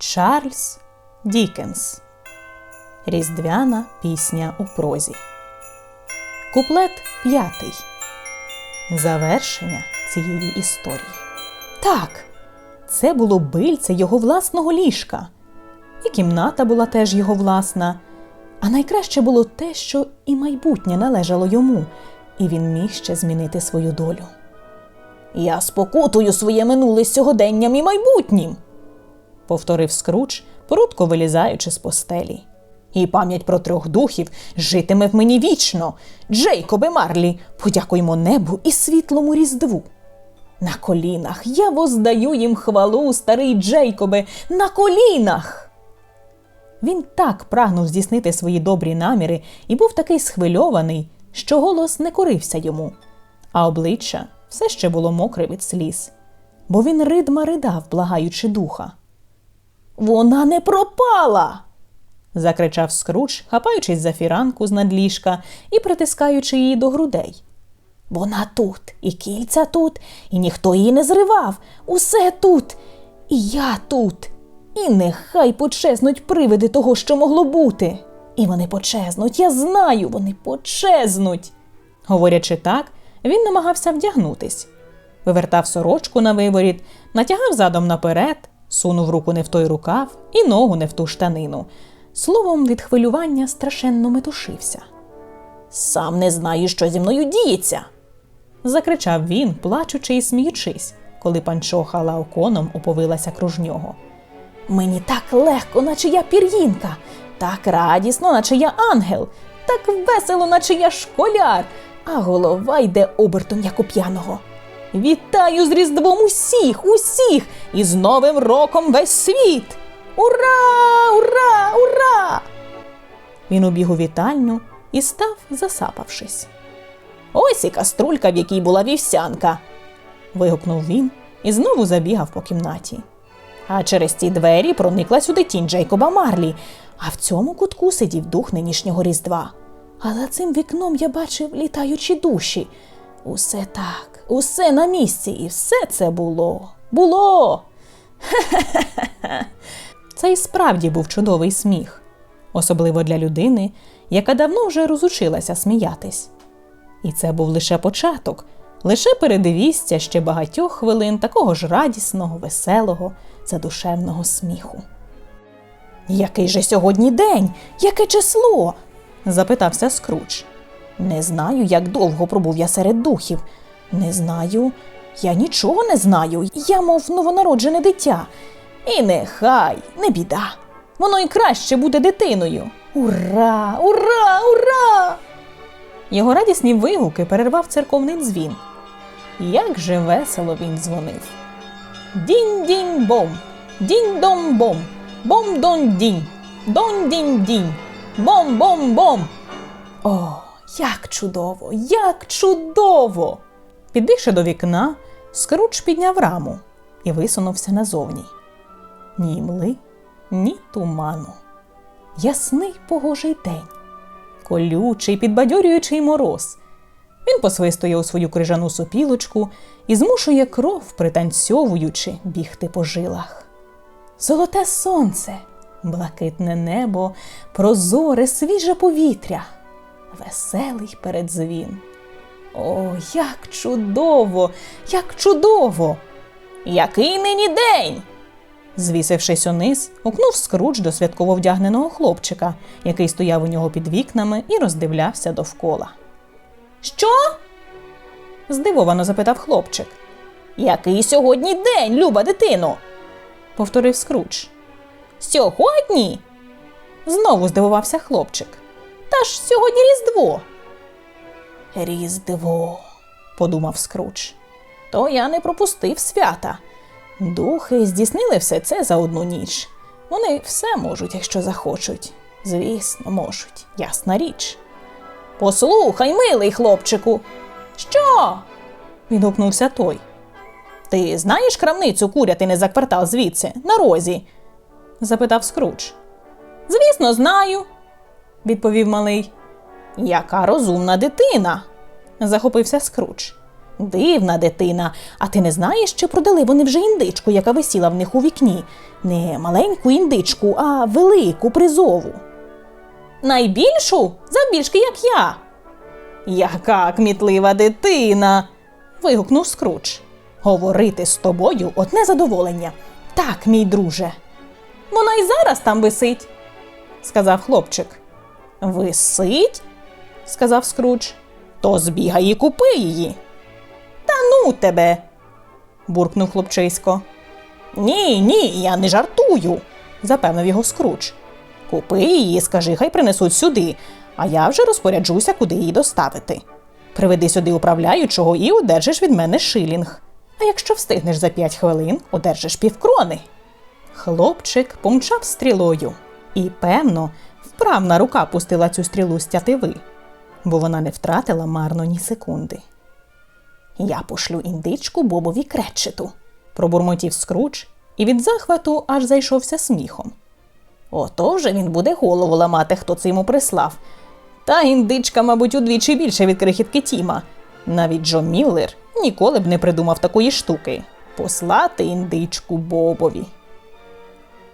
Чарльз Дікенс. Різдвяна пісня у прозі. Куплет п'ятий. Завершення цієї історії. Так, це було бильце його власного ліжка. І кімната була теж його власна. А найкраще було те, що і майбутнє належало йому, і він міг ще змінити свою долю. Я спокутую своє минуле сьогоденням і майбутнім, повторив Скруч, прудко вилізаючи з постелі. І пам'ять про трьох духів житиме в мені вічно. Джейкобе Марлі, подякуймо небу і світлому різдву. На колінах я воздаю їм хвалу, старий Джейкобе, на колінах. Він так прагнув здійснити свої добрі наміри і був такий схвильований, що голос не корився йому, а обличчя все ще було мокре від сліз, бо він ридма ридав, благаючи духа. Вона не пропала. закричав Скруч, хапаючись за фіранку з надліжка і притискаючи її до грудей. Вона тут, і кільця тут, і ніхто її не зривав. Усе тут, і я тут. І нехай почезнуть привиди того, що могло бути. І вони почезнуть, я знаю, вони почезнуть. Говорячи так, він намагався вдягнутись. Вивертав сорочку на виворіт, натягав задом наперед, сунув руку не в той рукав і ногу не в ту штанину. Словом, від хвилювання страшенно метушився. Сам не знаю, що зі мною діється. закричав він, плачучи і сміючись, коли панчоха лаоконом оповилася круж нього. Мені так легко, наче я пір'їнка, так радісно, наче я ангел, так весело, наче я школяр, а голова йде обертом, як у п'яного. Вітаю з Різдвом усіх, усіх і з Новим роком весь світ! Ура! Ура! Ура! Він убіг у вітальню і став, засапавшись. Ось і каструлька, в якій була вівсянка. вигукнув він і знову забігав по кімнаті. А через ті двері проникла сюди тінь Джейкоба Марлі, а в цьому кутку сидів дух нинішнього Різдва. А за цим вікном я бачив літаючі душі. Усе так, усе на місці, і все це було. Було. Хе-хе-хе. Це і справді був чудовий сміх, особливо для людини, яка давно вже розучилася сміятись. І це був лише початок, лише передивістя ще багатьох хвилин такого ж радісного, веселого, задушевного сміху. Який же сьогодні день? Яке число? запитався Скруч. Не знаю, як довго пробув я серед духів. Не знаю, я нічого не знаю. Я, мов новонароджене дитя. І нехай, не біда. Воно і краще буде дитиною. Ура! Ура! Ура! Його радісні вигуки перервав церковний дзвін. Як же весело він дзвонив. Дінь-дінь-бом, дінь-дом-бом, бом-дон-дінь, дон-дінь-дінь, бом-бом-бом. О, як чудово, як чудово! Підбігши до вікна, Скруч підняв раму і висунувся назовні. Ні мли, ні туману. Ясний погожий день, колючий, підбадьорюючий мороз. Він посвистує у свою крижану сопілочку і змушує кров, пританцьовуючи, бігти по жилах. Золоте сонце, блакитне небо, прозоре, свіже повітря, веселий передзвін. О, як чудово, як чудово! Який нині день! Звісившись униз, гукнув скруч до святково вдягненого хлопчика, який стояв у нього під вікнами і роздивлявся довкола. Що? здивовано запитав хлопчик. Який сьогодні день, люба дитино? повторив скруч. Сьогодні? знову здивувався хлопчик. Та ж сьогодні Різдво. Різдво, подумав скруч. То я не пропустив свята. Духи здійснили все це за одну ніч. Вони все можуть, якщо захочуть. Звісно, можуть, ясна річ. Послухай, милий хлопчику. Що? відгукнувся той. Ти знаєш крамницю курятини за квартал звідси, на розі? запитав Скруч. Звісно, знаю, відповів малий. Яка розумна дитина, захопився Скруч. Дивна дитина, а ти не знаєш, чи продали вони вже індичку, яка висіла в них у вікні? Не маленьку індичку, а велику призову. Найбільшу? Забільшки, як я. Яка кмітлива дитина. вигукнув Скрудж. Говорити з тобою одне задоволення. Так, мій друже. Вона й зараз там висить, сказав хлопчик. Висить? сказав Скрудж. То збігай і купи її. Та ну тебе. буркнув хлопчисько. Ні, ні, я не жартую, запевнив його Скрудж. Купи її, скажи, хай принесуть сюди, а я вже розпоряджуся, куди її доставити. Приведи сюди управляючого і одержиш від мене шилінг. А якщо встигнеш за п'ять хвилин, одержиш півкрони. Хлопчик помчав стрілою, і, певно, вправна рука пустила цю стрілу з тятиви, бо вона не втратила марно ні секунди. Я пошлю індичку Бобові кречету, пробурмотів Скрудж, і від захвату аж зайшовся сміхом. Ото вже він буде голову ламати, хто це йому прислав. Та індичка, мабуть, удвічі більше від крихітки Тіма. Навіть Джо Міллер ніколи б не придумав такої штуки послати індичку Бобові.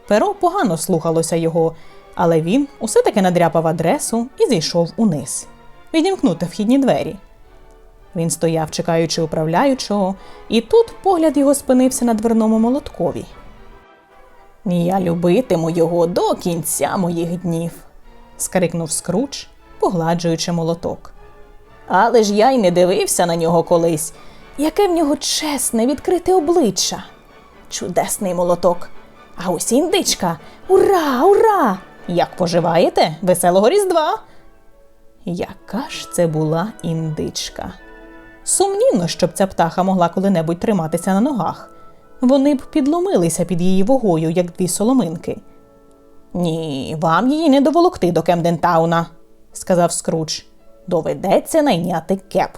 Перо погано слухалося його, але він усе таки надряпав адресу і зійшов униз, відімкнути вхідні двері. Він стояв, чекаючи управляючого, і тут погляд його спинився на дверному молоткові. Я любитиму його до кінця моїх днів, скрикнув Скрудж, погладжуючи молоток. Але ж я й не дивився на нього колись. Яке в нього чесне, відкрите обличчя. Чудесний молоток. А ось індичка. Ура, ура! Як поживаєте? Веселого Різдва! Яка ж це була індичка? Сумнівно, щоб ця птаха могла коли-небудь триматися на ногах. Вони б підломилися під її вагою, як дві соломинки. Ні, вам її не доволокти до Кемдентауна, сказав Скрудж. Доведеться найняти кеп.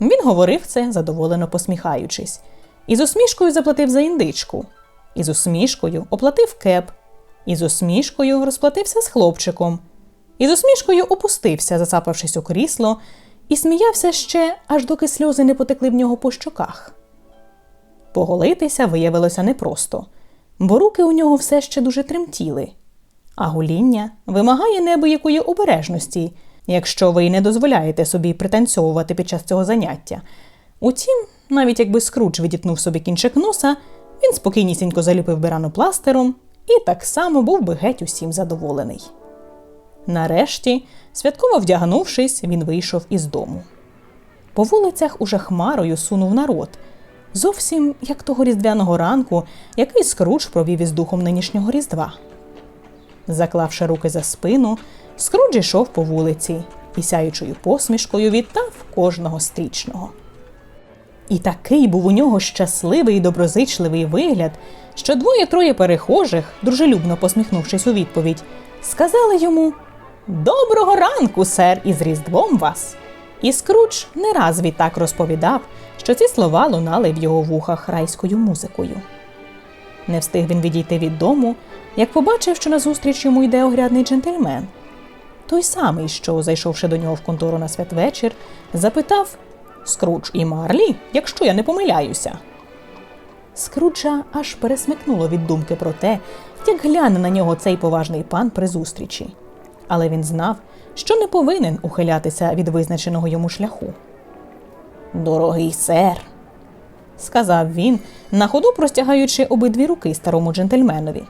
Він говорив це, задоволено посміхаючись, і з усмішкою заплатив за індичку, і з усмішкою оплатив кеп, і з усмішкою розплатився з хлопчиком, і з усмішкою опустився, засапавшись у крісло, і сміявся ще, аж доки сльози не потекли в нього по щоках. Поголитися виявилося непросто, бо руки у нього все ще дуже тремтіли, а гуління вимагає неабиякої обережності, якщо ви не дозволяєте собі пританцьовувати під час цього заняття. Утім, навіть якби Скрудж відітнув собі кінчик носа, він спокійнісінько заліпив би рану пластером і так само був би геть усім задоволений. Нарешті, святково вдягнувшись, він вийшов із дому. По вулицях уже хмарою сунув народ, зовсім як того різдвяного ранку, який Скрудж провів із духом нинішнього різдва. Заклавши руки за спину, Скрудж йшов по вулиці і сяючою посмішкою вітав кожного стрічного. І такий був у нього щасливий і доброзичливий вигляд, що двоє-троє перехожих, дружелюбно посміхнувшись у відповідь, сказали йому Доброго ранку, сер, і з Різдвом вас! І Скрудж не раз відтак розповідав, що ці слова лунали в його вухах райською музикою. Не встиг він відійти від дому, як побачив, що назустріч йому йде оглядний джентльмен. Той самий, що, зайшовши до нього в контору на святвечір, запитав Скрудж і Марлі, якщо я не помиляюся. Скруджа аж пересмикнуло від думки про те, як гляне на нього цей поважний пан при зустрічі. Але він знав, що не повинен ухилятися від визначеного йому шляху. Дорогий сер, сказав він, на ходу простягаючи обидві руки старому джентльменові.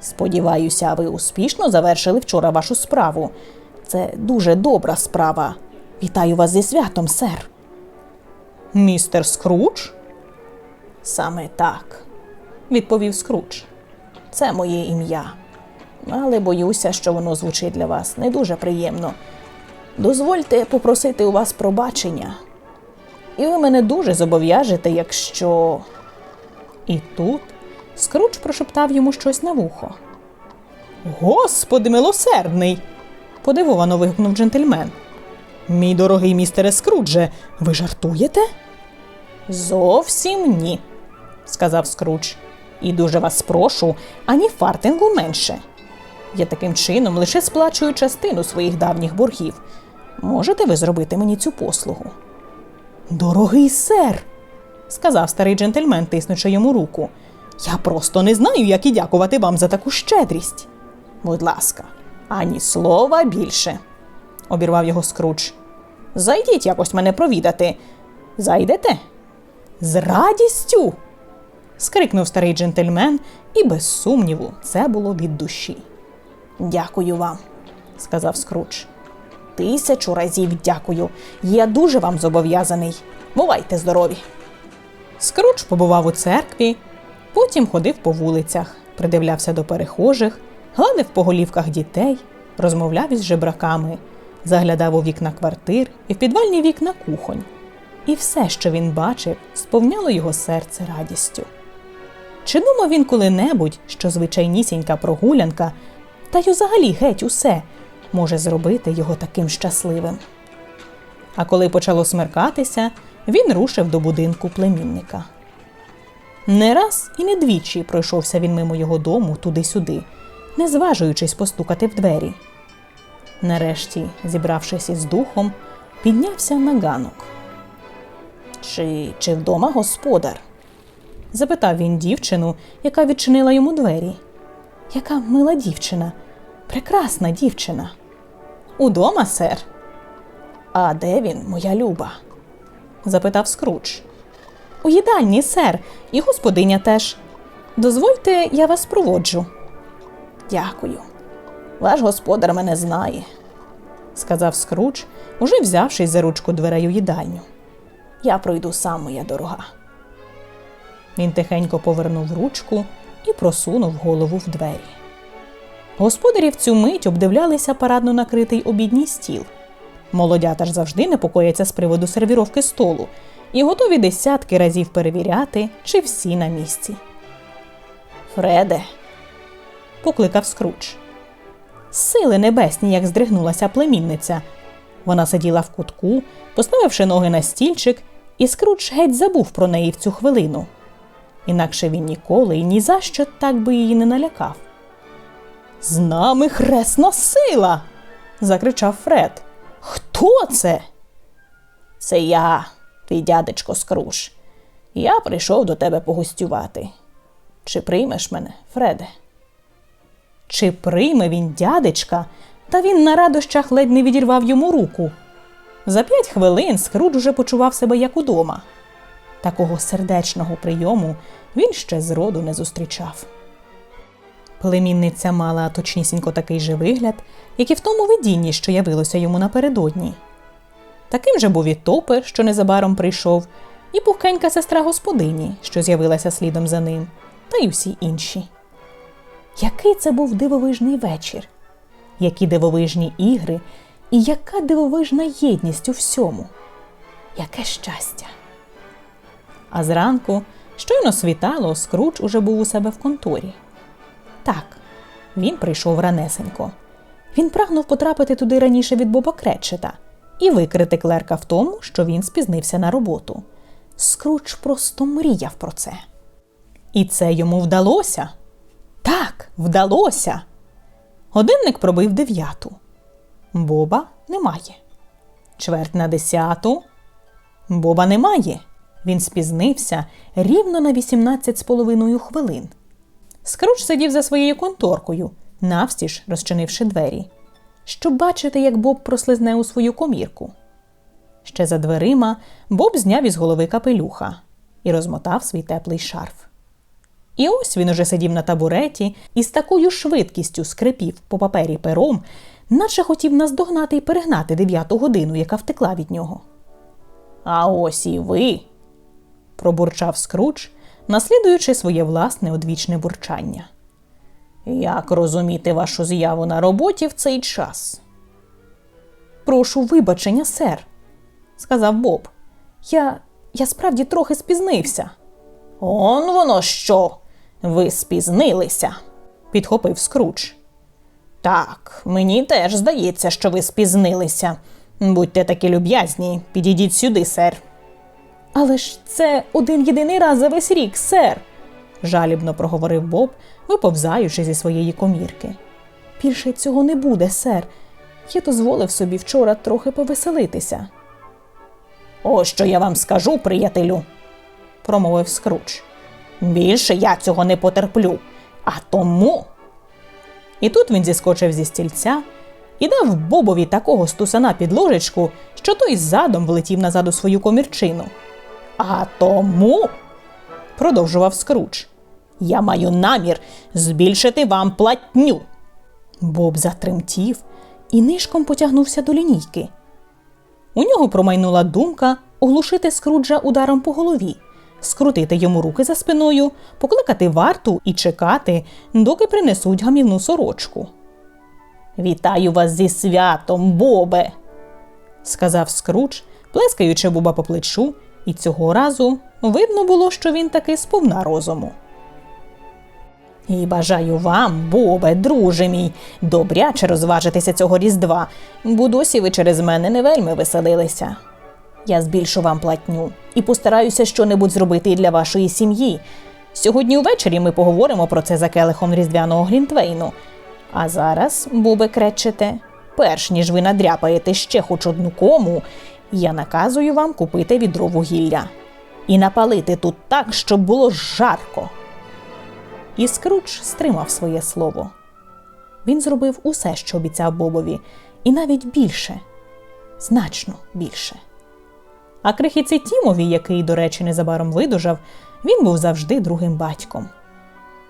Сподіваюся, ви успішно завершили вчора вашу справу. Це дуже добра справа. Вітаю вас зі святом, сер. Містер Скрудж? Саме так, відповів Скрудж. Це моє ім'я. Але боюся, що воно звучить для вас не дуже приємно. Дозвольте попросити у вас пробачення. І ви мене дуже зобов'яжете, якщо. І тут Скрудж прошептав йому щось на вухо. Господи милосердний. подивовано вигукнув джентльмен. Мій дорогий містере Скрудже, ви жартуєте? Зовсім ні, сказав Скрудж. І дуже вас прошу, ані фартингу менше. Я таким чином лише сплачую частину своїх давніх боргів. Можете ви зробити мені цю послугу? Дорогий сер, сказав старий джентльмен, тиснучи йому руку. Я просто не знаю, як і дякувати вам за таку щедрість. Будь ласка, ані слова більше, обірвав його скруч. Зайдіть якось мене провідати. Зайдете? З радістю. скрикнув старий джентльмен, і без сумніву це було від душі. Дякую вам, сказав скруч. Тисячу разів дякую. Я дуже вам зобов'язаний. Бувайте здорові. Скруч побував у церкві, потім ходив по вулицях, придивлявся до перехожих, гладив по голівках дітей, розмовляв із жебраками, заглядав у вікна квартир і в підвальні вікна кухонь. І все, що він бачив, сповняло його серце радістю. Чи думав він коли-небудь, що звичайнісінька прогулянка, та й взагалі геть усе може зробити його таким щасливим? А коли почало смеркатися, він рушив до будинку племінника. Не раз і не двічі пройшовся він мимо його дому туди-сюди, не зважуючись постукати в двері. Нарешті, зібравшись із духом, піднявся на ганок. Чи, чи вдома господар? запитав він дівчину, яка відчинила йому двері. Яка мила дівчина, прекрасна дівчина. Удома, сер. А де він, моя люба? запитав Скруч. У їдальні, сер, і господиня теж. Дозвольте, я вас проводжу. Дякую. Ваш господар мене знає, сказав Скруч, уже взявшись за ручку дверей у їдальню. Я пройду сам, моя дорога. Він тихенько повернув ручку і просунув голову в двері. Господарі в цю мить обдивлялися парадно накритий обідній стіл. Молодята ж завжди непокояться з приводу сервіровки столу і готові десятки разів перевіряти, чи всі на місці. Фреде, покликав Скруч. Сили небесні, як здригнулася племінниця. Вона сиділа в кутку, поставивши ноги на стільчик, і Скруч геть забув про неї в цю хвилину. Інакше він ніколи і ні за що так би її не налякав. З нами хресна сила. закричав Фред. Хто це? Це я, твій дядечко Скруш. Я прийшов до тебе погостювати. Чи приймеш мене, Фреде? Чи прийме він дядечка, та він на радощах ледь не відірвав йому руку. За п'ять хвилин Скрудж уже почував себе як удома. Такого сердечного прийому він ще зроду не зустрічав. Племінниця мала точнісінько такий же вигляд, як і в тому видінні, що явилося йому напередодні. Таким же був і топер, що незабаром прийшов, і пухкенька сестра господині, що з'явилася слідом за ним, та й усі інші. Який це був дивовижний вечір, які дивовижні ігри, і яка дивовижна єдність у всьому, яке щастя. А зранку, щойно світало, Скруч уже був у себе в конторі. Так, він прийшов ранесенько. Він прагнув потрапити туди раніше від Боба Кретчета і викрити клерка в тому, що він спізнився на роботу. Скруч просто мріяв про це. І це йому вдалося. Так, вдалося. Годинник пробив дев'яту. Боба немає. Чверть на десяту. Боба немає. Він спізнився рівно на 18 з половиною хвилин. Скруч сидів за своєю конторкою, навстіж розчинивши двері, щоб бачити, як Боб прослизне у свою комірку. Ще за дверима Боб зняв із голови капелюха і розмотав свій теплий шарф. І ось він уже сидів на табуреті і з такою швидкістю скрипів по папері пером, наче хотів наздогнати і перегнати дев'яту годину, яка втекла від нього. А ось і ви, пробурчав Скруч, наслідуючи своє власне одвічне бурчання. Як розуміти вашу з'яву на роботі в цей час? Прошу вибачення, сер, сказав Боб. Я я справді трохи спізнився. Он воно що? Ви спізнилися, підхопив Скруч. Так, мені теж здається, що ви спізнилися. Будьте такі люб'язні, підійдіть сюди, сер. Але ж це один єдиний раз за весь рік, сер, жалібно проговорив Боб, виповзаючи зі своєї комірки. Більше цього не буде, сер. Я дозволив собі вчора трохи повеселитися. Ось що я вам скажу, приятелю, промовив Скрудж. Більше я цього не потерплю, а тому. І тут він зіскочив зі стільця і дав Бобові такого стусана під ложечку, що той задом влетів назад у свою комірчину. А тому, продовжував Скрудж, я маю намір збільшити вам платню. Боб затремтів і нишком потягнувся до лінійки. У нього промайнула думка оглушити Скруджа ударом по голові, скрутити йому руки за спиною, покликати варту і чекати, доки принесуть гамівну сорочку. Вітаю вас зі святом, Бобе, сказав Скрудж, плескаючи Боба по плечу, і цього разу видно було, що він таки сповна розуму. І бажаю вам, Бобе, друже мій, добряче розважитися цього різдва, бо досі ви через мене не вельми веселилися. Я збільшу вам платню і постараюся щонебудь зробити і для вашої сім'ї. Сьогодні увечері ми поговоримо про це за келихом різдвяного Глінтвейну. А зараз, Бобе Кречете, перш ніж ви надряпаєте ще хоч одну кому, я наказую вам купити відро вугілля і напалити тут так, щоб було жарко. І Скрудж стримав своє слово. Він зробив усе, що обіцяв Бобові, і навіть більше, значно більше. А крихіці Тімові, який, до речі, незабаром видужав, він був завжди другим батьком.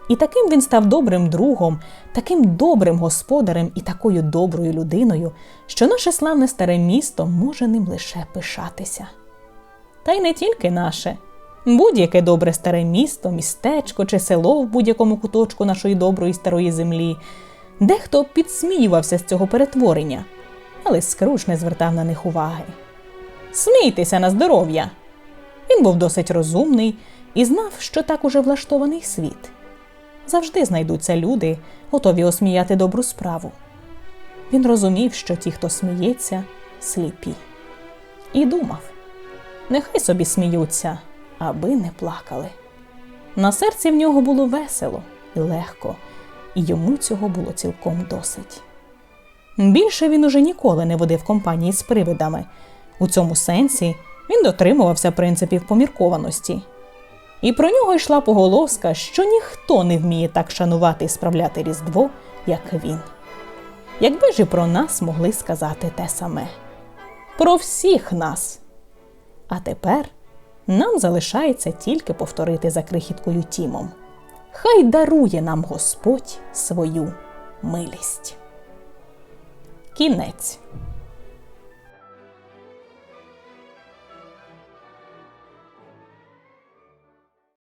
І таким він став добрим другом, таким добрим господарем і такою доброю людиною, що наше славне старе місто може ним лише пишатися. Та й не тільки наше. Будь-яке добре старе місто, містечко чи село в будь-якому куточку нашої доброї старої землі. Дехто підсміювався з цього перетворення, але Скруч не звертав на них уваги. Смійтеся на здоров'я. Він був досить розумний і знав, що так уже влаштований світ. Завжди знайдуться люди, готові осміяти добру справу. Він розумів, що ті, хто сміється, сліпі. І думав нехай собі сміються, аби не плакали. На серці в нього було весело і легко, і йому цього було цілком досить. Більше він уже ніколи не водив компанії з привидами. У цьому сенсі він дотримувався принципів поміркованості. І про нього йшла поголоска, що ніхто не вміє так шанувати і справляти Різдво, як він. Якби ж і про нас могли сказати те саме. Про всіх нас. А тепер нам залишається тільки повторити за крихіткою Тімом. Хай дарує нам Господь свою милість. Кінець.